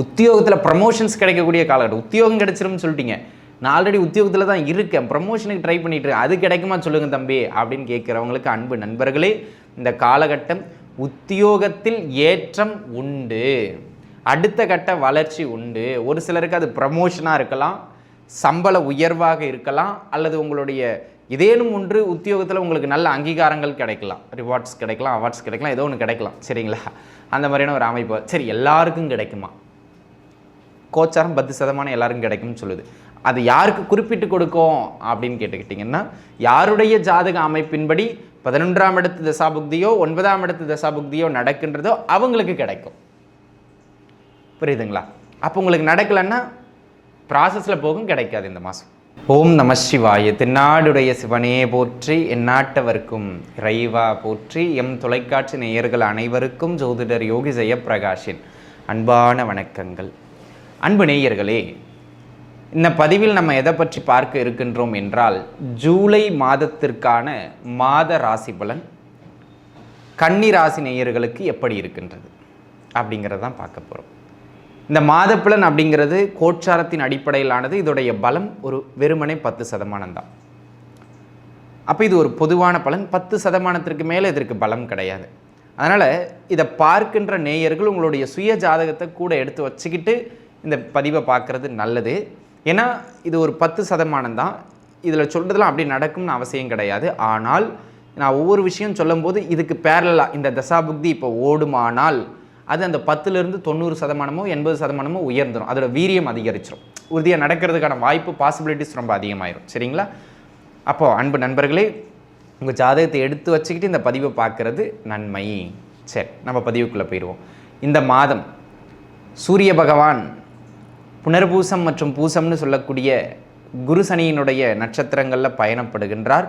உத்தியோகத்தில் ப்ரமோஷன்ஸ் கிடைக்கக்கூடிய காலகட்டம். உத்தியோகம் கிடைச்சிரும்னு சொல்லிட்டீங்க. நான் ஆல்ரெடி உத்தியோகத்தில் தான் இருக்கேன். ப்ரமோஷனுக்கு ட்ரை பண்ணிட்டு இருக்கேன். அது கிடைக்குமா சொல்லுங்க தம்பி அப்படின்னு கேட்குறவங்களுக்கு அன்பு நண்பர்களே இந்த காலகட்டம் உத்தியோகத்தில் ஏற்றம் உண்டு. அடுத்த கட்ட வளர்ச்சி உண்டு. ஒரு சிலருக்கு அது ப்ரமோஷனாக இருக்கலாம் சம்பள உயர்வாக இருக்கலாம் அல்லது உங்களுடைய இதேனும் ஒன்று உத்தியோகத்தில் உங்களுக்கு நல்ல அங்கீகாரங்கள் கிடைக்கலாம். ரிவார்ட்ஸ் கிடைக்கலாம் அவார்ட்ஸ் கிடைக்கலாம் ஏதோ ஒன்று கிடைக்கலாம். சரிங்களா? அந்த மாதிரியான ஒரு அமைப்பு. சரி எல்லாருக்கும் கிடைக்குமா? கோச்சாரம் பத்து சதமானம் எல்லாருக்கும் கிடைக்கும்னு சொல்லுது. அது யாருக்கு குறிப்பிட்டு கொடுக்கும் அப்படின்னு கேட்டுக்கிட்டிங்கன்னா யாருடைய ஜாதக அமைப்பின்படி பதினொன்றாம் இடத்து தசாபுக்தியோ ஒன்பதாம் இடத்து தசாபுக்தியோ நடக்கின்றதோ அவங்களுக்கு கிடைக்கும். புரியுதுங்களா? அப்போ உங்களுக்கு நடக்கலைன்னா ப்ராசஸில் போகும் கிடைக்காது இந்த மாதம் ஓம் நம சிவாய தென்னாடுடைய சிவனே போற்றி எந்நாட்டவர்க்கும் இறைவா போற்றி எம் தொலைக்காட்சி நேயர்கள் அனைவருக்கும் ஜோதிடர் யோகி ஜெயப்பிரகாஷின் அன்பான வணக்கங்கள். அன்பு நேயர்களே இந்த பதிவில் நம்ம எதை பற்றி பார்க்க இருக்கின்றோம் என்றால் ஜூலை மாதத்திற்கான மாத ராசி பலன் கன்னி ராசி நேயர்களுக்கு எப்படி இருக்கின்றது அப்படிங்கிறதான் பார்க்க போகிறோம் இந்த மாதப்பலன் அப்படிங்கிறது கோச்சாரத்தின் அடிப்படையிலானது இதோடைய பலம் ஒரு வெறுமனே பத்து சதமானம் தான். அப்போ இது ஒரு பொதுவான பலன் பத்து சதமானத்திற்கு மேலே இதற்கு பலம் கிடையாது. அதனால் இதை பார்க்கின்ற நேயர்கள் உங்களுடைய சுய ஜாதகத்தை கூட எடுத்து வச்சுக்கிட்டு இந்த பதிவை பார்க்குறது நல்லது. ஏன்னா இது ஒரு பத்து சதமானம் தான். இதில் சொல்கிறதுலாம் அப்படி நடக்கும்னு அவசியம் கிடையாது. ஆனால் நான் ஒவ்வொரு விஷயம் சொல்லும்போது இதுக்கு பேரலாக இந்த தசாபுக்தி இப்போ ஓடுமானால் அது அந்த பத்துலேருந்து தொண்ணூறு சதமானமோ எண்பது சதமானமோ உயர்ந்துடும் அதோட வீரியம் அதிகரிச்சிடும் உறுதியாக நடக்கிறதுக்கான வாய்ப்பு பாசிபிலிட்டிஸ் ரொம்ப அதிகமாயிரும். சரிங்களா? அப்போது அன்பு நண்பர்களே உங்கள் ஜாதகத்தை எடுத்து வச்சுக்கிட்டு இந்த பதிவை பார்க்குறது நன்மை. சரி நம்ம பதிவுக்குள்ளே போயிடுவோம். இந்த மாதம் சூரிய பகவான் புனர்பூசம் மற்றும் பூசம்னு சொல்லக்கூடிய குரு சனியினுடைய நட்சத்திரங்களில் பயணப்படுகின்றார்.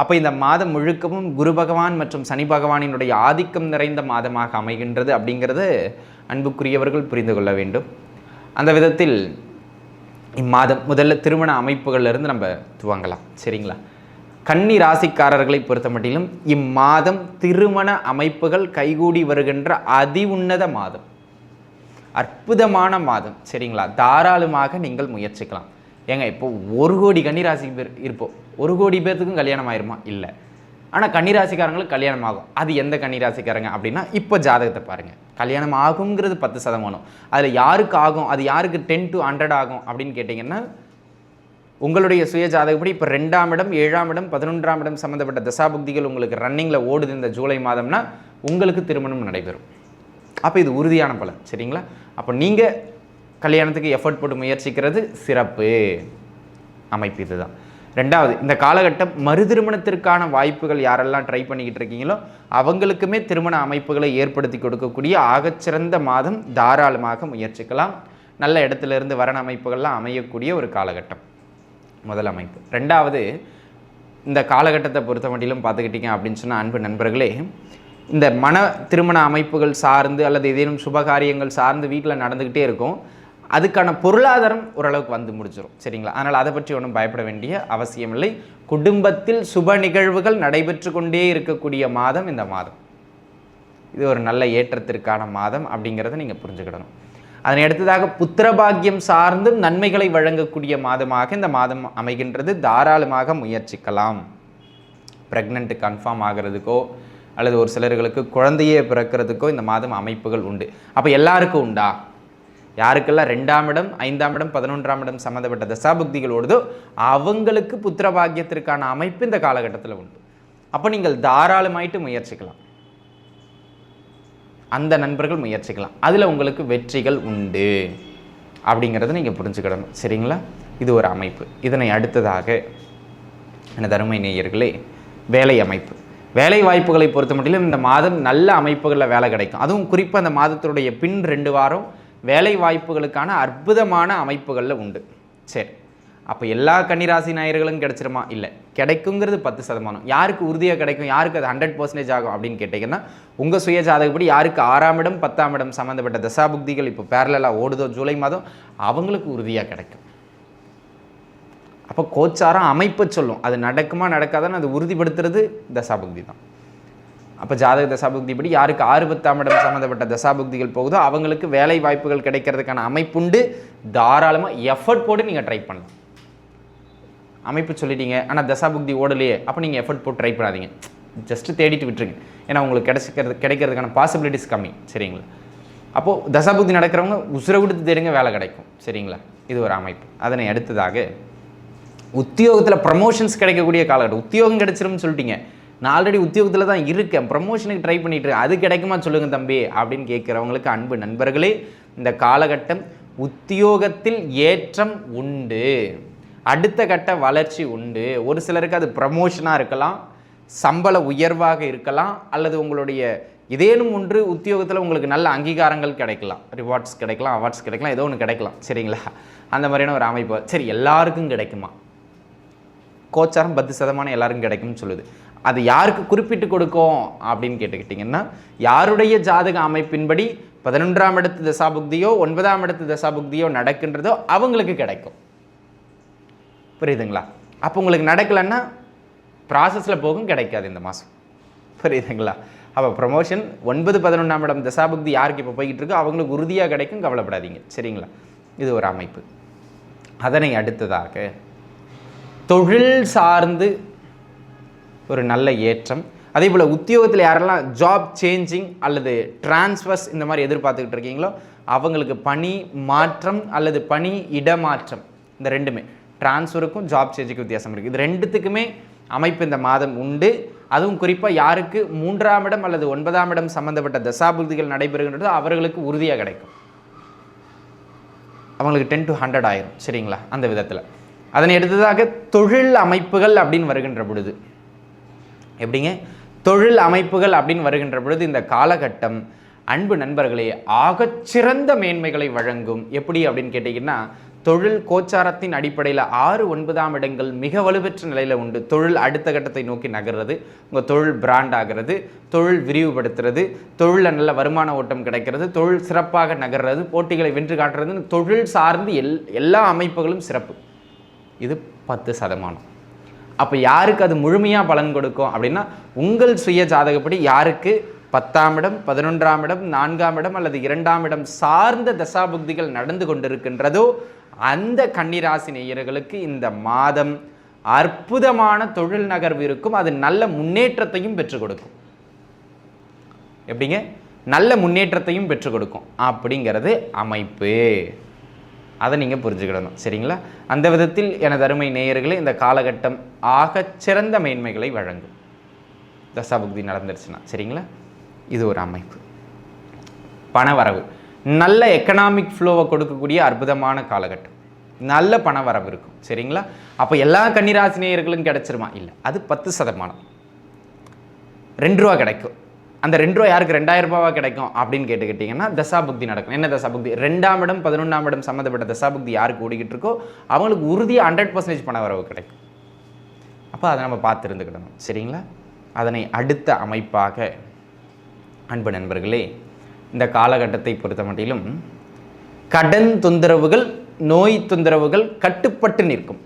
அப்போ இந்த மாதம் முழுக்கவும் குரு பகவான் மற்றும் சனி பகவானினுடைய ஆதிக்கம் நிறைந்த மாதமாக அமைகின்றது அப்படிங்கிறது அன்புக்குரியவர்கள் புரிந்து கொள்ள வேண்டும். அந்த விதத்தில் இம்மாதம் முதல்ல திருமண அமைப்புகளிலிருந்து நம்ம துவங்கலாம். சரிங்களா? கன்னி ராசிக்காரர்களை பொறுத்த மட்டிலும் இம்மாதம் திருமண அமைப்புகள் கைகூடி வருகின்ற அதி உன்னத மாதம். அற்புதமான மாதம் சரிங்களா? தாராளமாக நீங்கள் முயற்சிக்கலாம். ஏங்க இப்போ ஒரு கோடி கன்னிராசி பேர் இருப்போம். ஒரு கோடி பேர்த்துக்கும் கல்யாணம் ஆயிருமா? இல்லை. ஆனால் கன்னிராசிக்காரங்களுக்கு கல்யாணம் ஆகும். அது எந்த கன்னிராசிக்காரங்க அப்படின்னா இப்போ ஜாதகத்தை பாருங்கள் கல்யாணம் ஆகுங்கிறது பத்து சதமானம் அதில் யாருக்கு ஆகும்? அது யாருக்கு டென் டு ஹண்ட்ரட் ஆகும் அப்படின்னு கேட்டிங்கன்னா உங்களுடைய சுய ஜாதகப்படி இப்போ ரெண்டாம் இடம் ஏழாம் இடம் பதினொன்றாம் இடம் சம்மந்தப்பட்ட தசாபுக்திகள் உங்களுக்கு ரன்னிங்கில் ஓடுது இந்த ஜூலை மாதம்னா உங்களுக்கு திருமணம் நடைபெறும். அப்போ இது உறுதியான பலன் சரிங்களா? அப்போ நீங்கள் கல்யாணத்துக்கு எஃபர்ட் போட்டு முயற்சிக்கிறது சிறப்பு. அமைப்பு இதுதான். ரெண்டாவது இந்த காலகட்டம் மறு திருமணத்திற்கான வாய்ப்புகள் யாரெல்லாம் ட்ரை பண்ணிக்கிட்டு இருக்கீங்களோ அவங்களுக்குமே திருமண அமைப்புகளை ஏற்படுத்தி கொடுக்கக்கூடிய ஆகச்சிறந்த மாதம் தாராளமாக முயற்சிக்கலாம். நல்ல இடத்துல இருந்து வரண அமைப்புகள்லாம் அமையக்கூடிய ஒரு காலகட்டம். முதல் அமைப்பு. ரெண்டாவது இந்த காலகட்டத்தை பொறுத்த மட்டிலும் பார்த்துக்கிட்டீங்க அப்படின்னு சொன்னால் அன்பு நண்பர்களே இந்த மன திருமண அமைப்புகள் சார்ந்து அல்லது ஏதேனும் சுபகாரியங்கள் சார்ந்து வீட்டில் நடந்துக்கிட்டே இருக்கும். அதுக்கான பொருளாதாரம் ஓரளவுக்கு வந்து முடிச்சிடும் சரிங்களா? அதனால் அதை பற்றி ஒன்றும் பயப்பட வேண்டிய அவசியமில்லை குடும்பத்தில் சுப நிகழ்வுகள் நடைபெற்று கொண்டே இருக்கக்கூடிய மாதம் இந்த மாதம். இது ஒரு நல்ல ஏற்றத்திற்கான மாதம் அப்படிங்கிறத நீங்கள் புரிஞ்சுக்கிடணும். அதனை அடுத்ததாக புத்திரபாகியம் சார்ந்தும் நன்மைகளை வழங்கக்கூடிய மாதமாக இந்த மாதம் அமைகின்றது. தாராளமாக முயற்சிக்கலாம். ப்ரெக்னென்ட் கன்ஃபார்ம் ஆகிறதுக்கோ அல்லது ஒரு சிலர்களுக்கு குழந்தையே பிறக்கிறதுக்கோ இந்த மாதம் அமைப்புகள் உண்டு. அப்போ எல்லாருக்கும் உண்டா? யாருக்கெல்லாம் ரெண்டாம் இடம் ஐந்தாம் இடம் பதினொன்றாம் இடம் சம்மந்தப்பட்ட தசாபுக்திகள் ஓடுதோ அவங்களுக்கு புத்திர பாக்கியத்திற்கான அமைப்பு இந்த காலகட்டத்தில் உண்டு. அப்போ நீங்கள் தாராளமாயிட்டு முயற்சிக்கலாம். அந்த நண்பர்கள் முயற்சிக்கலாம். அதில் உங்களுக்கு வெற்றிகள் உண்டு. அப்படிங்கிறத நீங்கள் புரிஞ்சுக்கிடணும். சரிங்களா? இது ஒரு அமைப்பு. இதனை அடுத்ததாக எனது அருமை நேயர்களே வேலை அமைப்பு. வேலை வாய்ப்புகளை பொறுத்த மட்டிலும் இந்த மாதம் நல்ல அமைப்புகளில் வேலை கிடைக்கும். அதுவும் குறிப்பாக அந்த மாதத்தினுடைய பின் ரெண்டு வாரம் வேலை வாய்ப்புகளுக்கான அற்புதமான அமைப்புகளில் உண்டு. சரி. அப்போ எல்லா கன்னிராசி நாயர்களும் கிடைச்சிருமா? இல்லை. கிடைக்குங்கிறது பத்து சதமானம். யாருக்கு உறுதியாக கிடைக்கும் யாருக்கு அது ஹண்ட்ரட் பர்சன்டேஜ் ஆகும் அப்படின்னு கேட்டிங்கன்னா உங்கள் சுய ஜாதகப்படி யாருக்கு ஆறாம் இடம் பத்தாம் இடம் சம்மந்தப்பட்ட தசாபுக்திகள் இப்போ பேரலாக ஓடுதோ ஜூலை மாதம் அவங்களுக்கு உறுதியாக கிடைக்கும். அப்போ கோச்சாரம் அமைப்பை சொல்லும். அது நடக்குமா நடக்காதான்னு அது உறுதிப்படுத்துறது தசாபுக்தி தான். அப்போ ஜாதக தசாபுக்தி படி யாருக்கு ஆறு பத்தாம் இடம் சம்மந்தப்பட்ட தசாபுக்திகள் போகுதோ அவங்களுக்கு வேலை வாய்ப்புகள் கிடைக்கிறதுக்கான அமைப்புண்டு. தாராளமாக எஃபர்ட் போட்டு நீங்கள் ட்ரை பண்ணலாம். அமைப்பு சொல்லிட்டீங்க ஆனால் தசாபுக்தி ஓடலையே அப்போ நீங்கள் எஃபர்ட் போட்டு ட்ரை பண்ணாதீங்க. ஜஸ்ட்டு தேடிட்டு விட்டுருங்க. ஏன்னா உங்களுக்கு கிடைச்சிக்கிறது கிடைக்கிறதுக்கான பாசிபிலிட்டிஸ் கம்மி. சரிங்களா? அப்போது தசாபுக்தி நடக்கிறவங்க உசுரை கொடுத்து தேடுங்க வேலை கிடைக்கும். சரிங்களா? இது ஒரு அமைப்பு. அதனை அடுத்ததாக உத்தியோகத்தில் ப்ரமோஷன்ஸ் கிடைக்கக்கூடிய காலகட்டம். உத்தியோகம் கிடைச்சிரும்னு சொல்லிட்டீங்க. நான் ஆல்ரெடி உத்தியோகத்தில் தான் இருக்கேன். ப்ரமோஷனுக்கு ட்ரை பண்ணிட்டு இருக்கேன். அது கிடைக்குமா சொல்லுங்கள் தம்பி அப்படின்னு கேட்குறவங்களுக்கு அன்பு நண்பர்களே இந்த காலகட்டம் உத்தியோகத்தில் ஏற்றம் உண்டு. அடுத்த கட்ட வளர்ச்சி உண்டு. ஒரு சிலருக்கு அது ப்ரமோஷனாக இருக்கலாம் சம்பள உயர்வாக இருக்கலாம் அல்லது உங்களுடைய இதேனும் ஒன்று உத்தியோகத்தில் உங்களுக்கு நல்ல அங்கீகாரங்கள் கிடைக்கலாம். ரிவார்ட்ஸ் கிடைக்கலாம் அவார்ட்ஸ் கிடைக்கலாம் ஏதோ ஒன்று கிடைக்கலாம். சரிங்களா? அந்த மாதிரியான ஒரு அமைப்பு. சரி எல்லாருக்கும் கிடைக்குமா? கோச்சாரம் பத்து சதமானம் எல்லாருக்கும் கிடைக்கும்னு சொல்லுது. அது யாருக்கு குறிப்பிட்டு கொடுக்கும் அப்படின்னு கேட்டுக்கிட்டிங்கன்னா யாருடைய ஜாதக அமைப்பின்படி பதினொன்றாம் இடத்து தசாபுக்தியோ ஒன்பதாம் இடத்து தசாபுக்தியோ நடக்கின்றதோ அவங்களுக்கு கிடைக்கும். புரியுதுங்களா? அப்போ உங்களுக்கு நடக்கலைன்னா ப்ராசஸில் போகும் கிடைக்காது இந்த மாதம் புரியுதுங்களா? அப்போ ப்ரொமோஷன் ஒன்பது பதினொன்றாம் இடம் தசாபுக்தி யாருக்கு இப்போ போய்கிட்டு இருக்கோ அவங்களுக்கு உறுதியாக கிடைக்கும் கவலைப்படாதீங்க. சரிங்களா? இது ஒரு அமைப்பு. அதனை அடுத்ததாக தொழில் சார்ந்து ஒரு நல்ல ஏற்றம். அதே போல் உத்தியோகத்தில் யாரெல்லாம் ஜாப் சேஞ்சிங் அல்லது டிரான்ஸ்ஃபர்ஸ் இந்த மாதிரி எதிர்பார்த்துக்கிட்டு இருக்கீங்களோ அவங்களுக்கு பணி மாற்றம் அல்லது பணி இடமாற்றம் இந்த ரெண்டுமே. டிரான்ஸ்ஃபருக்கும் ஜாப் சேஞ்சுக்கும் வித்தியாசம் இருக்குது இது ரெண்டுத்துக்குமே அமைப்பு இந்த மாதம் உண்டு. அதுவும் குறிப்பாக யாருக்கு மூன்றாம் இடம் அல்லது ஒன்பதாம் இடம் சம்மந்தப்பட்ட தசாபுக்திகள் நடைபெறுகின்றதோ அவர்களுக்கு உறுதியாக கிடைக்கும். அவங்களுக்கு டென் டு ஹண்ட்ரட் ஆயிரும். சரிங்களா? அந்த விதத்தில். அதனை அடுத்ததாக தொழில் அமைப்புகள் அப்படின்னு வருகின்ற பொழுது. எப்படிங்க? தொழில் அமைப்புகள் அப்படின்னு வருகின்ற பொழுது இந்த காலகட்டம் அன்பு நண்பர்களே ஆகச்சிறந்த மேன்மைகளை வழங்கும். எப்படி அப்படின்னு கேட்டிங்கன்னா தொழில் கோச்சாரத்தின் அடிப்படையில் ஆறு ஒன்பதாம் இடங்கள் மிக வலுப்பெற்ற நிலையில் உண்டு. தொழில் அடுத்த கட்டத்தை நோக்கி நகர்றது உங்கள் தொழில் பிராண்ட் ஆகிறது தொழில் விரிவுபடுத்துறது தொழிலில் நல்ல வருமான ஓட்டம் கிடைக்கிறது தொழில் சிறப்பாக நகர்றது போட்டிகளை வென்று காட்டுறதுன்னு தொழில் சார்ந்து எல் எல்லா அமைப்புகளும் சிறப்பு. இது பத்து சதமானம். அப்போ யாருக்கு அது முழுமையாக பலன் கொடுக்கும் அப்படின்னா உங்கள் சுய ஜாதகப்படி யாருக்கு பத்தாம் இடம் பதினொன்றாம் இடம் நான்காம் இடம் அல்லது இரண்டாம் இடம் சார்ந்த தசாபுக்திகள் நடந்து கொண்டிருக்கின்றதோ அந்த கன்னிராசி நேயர்களுக்கு இந்த மாதம் அற்புதமான தொழில் நகர்வு இருக்கும். அது நல்ல முன்னேற்றத்தையும் பெற்றுக் கொடுக்கும். எப்படிங்க? நல்ல முன்னேற்றத்தையும் பெற்றுக் கொடுக்கும். அப்படிங்கிறது அமைப்பு. அதை நீங்கள் புரிஞ்சுக்கிடணும். சரிங்களா? அந்த விதத்தில் எனது அருமை நேயர்களே இந்த காலகட்டம் ஆகச் சிறந்த மேன்மைகளை வழங்கும். தசாபுக்தி நடந்துருச்சுன்னா சரிங்களா? இது ஒரு அமைப்பு. பணவரவு நல்ல எக்கனாமிக் ஃப்ளோவை கொடுக்கக்கூடிய அற்புதமான காலகட்டம். நல்ல பணவரவு இருக்கும் சரிங்களா? அப்போ எல்லா கன்னிராசி நேயர்களும் கிடைச்சிருமா? இல்லை. அது பத்து சதமானம். ரெண்டு ரூபா கிடைக்கும். அந்த ரெண்டு ரூபா யாருக்கு ரெண்டாயிரம் ரூபாவா கிடைக்கும் அப்படின்னு கேட்டுக்கிட்டிங்கன்னா தசாபுக்தி நடக்கும். என்ன தசாபுக்தி? ரெண்டாம் இடம் பதினொன்றாம் இடம் சம்மந்தப்பட்ட தசாபுக்தி யாருக்கு ஓடிக்கிட்டு இருக்கோ அவங்களுக்கு உறுதியாக ஹண்ட்ரட் பர்சன்டேஜ் பண வரவு கிடைக்கும். அப்போ அதை நம்ம பார்த்துருந்துக்கிடணும் சரிங்களா? அதனை அடுத்த அமைப்பாக அன்பு நண்பர்களே இந்த காலகட்டத்தை பொறுத்த மட்டிலும் கடன் தொந்தரவுகள் நோய் தொந்தரவுகள் கட்டுப்பட்டு நிற்கும்.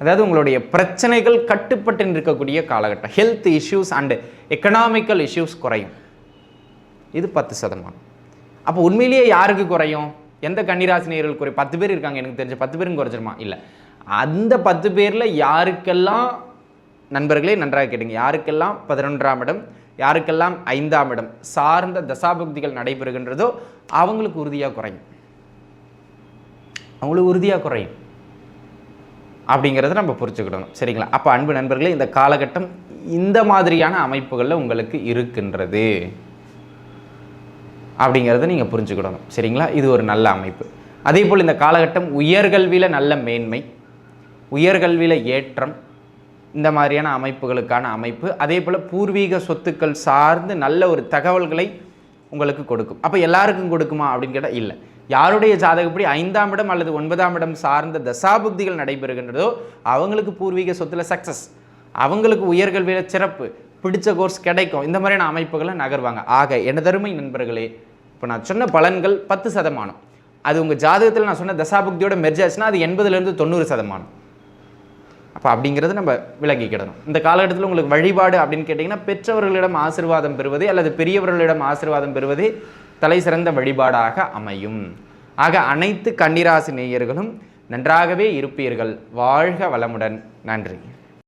அதாவது உங்களுடைய பிரச்சனைகள் கட்டுப்பட்டு நிற்கக்கூடிய காலகட்டம். Health issues and economical issues குறையும். இது பத்து சதமானம் அப்போ உண்மையிலேயே யாருக்கு குறையும்? எந்த கன்னிராசினியர்கள் குறை பத்து பேர் இருக்காங்க எனக்கு தெரிஞ்ச பத்து பேரும் குறைச்சிருமா இல்லை. அந்த பத்து பேரில் யாருக்கெல்லாம் நண்பர்களே நன்றாக கேட்டுங்க. யாருக்கெல்லாம் பதினொன்றாம் இடம் யாருக்கெல்லாம் ஐந்தாம் இடம் சார்ந்த தசாபக்திகள் நடைபெறுகின்றதோ அவங்களுக்கு உறுதியாக குறையும். அவங்களுக்கு உறுதியாக குறையும். அப்படிங்கிறத நம்ம புரிச்சுக்கிடணும் சரிங்களா? அப்போ அன்பு நண்பர்களே இந்த காலகட்டம் இந்த மாதிரியான அமைப்புகளில் உங்களுக்கு இருக்கின்றது. அப்படிங்கிறத நீங்கள் புரிஞ்சுக்கிடணும். சரிங்களா? இது ஒரு நல்ல அமைப்பு. அதே போல் இந்த காலகட்டம் உயர்கல்வியில் நல்ல மேன்மை உயர்கல்வியில் ஏற்றம் இந்த மாதிரியான அமைப்புகளுக்கான அமைப்பு அதே போல் பூர்வீக சொத்துக்கள் சார்ந்து நல்ல ஒரு தகவல்களை உங்களுக்கு கொடுக்கும். அப்போ எல்லாருக்கும் கொடுக்குமா? அப்படின்னு கேட்டால் இல்லை. யாருடைய ஜாதகப்படி ஐந்தாம் இடம் அல்லது ஒன்பதாம் இடம் சார்ந்த தசாபுக்திகள் நடைபெறுகின்றதோ அவங்களுக்கு பூர்வீக சொத்துல சக்ஸஸ் அவங்களுக்கு உயர்கல்வியில் சிறப்பு. பிடிச்ச கோர்ஸ் கிடைக்கும். இந்த மாதிரியான அமைப்புகளை நகர்வாங்க. ஆக எனதருமை நண்பர்களே? இப்போ நான் சொன்ன பலன்கள் பத்து சதமானம். அது உங்கள் ஜாதகத்தில் நான் சொன்ன தசாபுக்தியோட மெர்ஜ் ஆச்சுன்னா அது எண்பதுலேருந்து தொண்ணூறு சதமானம். அப்போ அப்படிங்கிறது நம்ம விளங்கிக்கிடணும். இந்த காலகட்டத்தில் உங்களுக்கு வழிபாடு அப்படின்னு கேட்டிங்கன்னா பெற்றவர்களிடம் ஆசீர்வாதம் பெறுவது அல்லது பெரியவர்களிடம் ஆசீர்வாதம் பெறுவது தலை சிறந்த வழிபாடாக அமையும். ஆக அனைத்து கன்னிராசி நேயர்களும் நன்றாகவே இருப்பீர்கள். வாழ்க வளமுடன். நன்றி.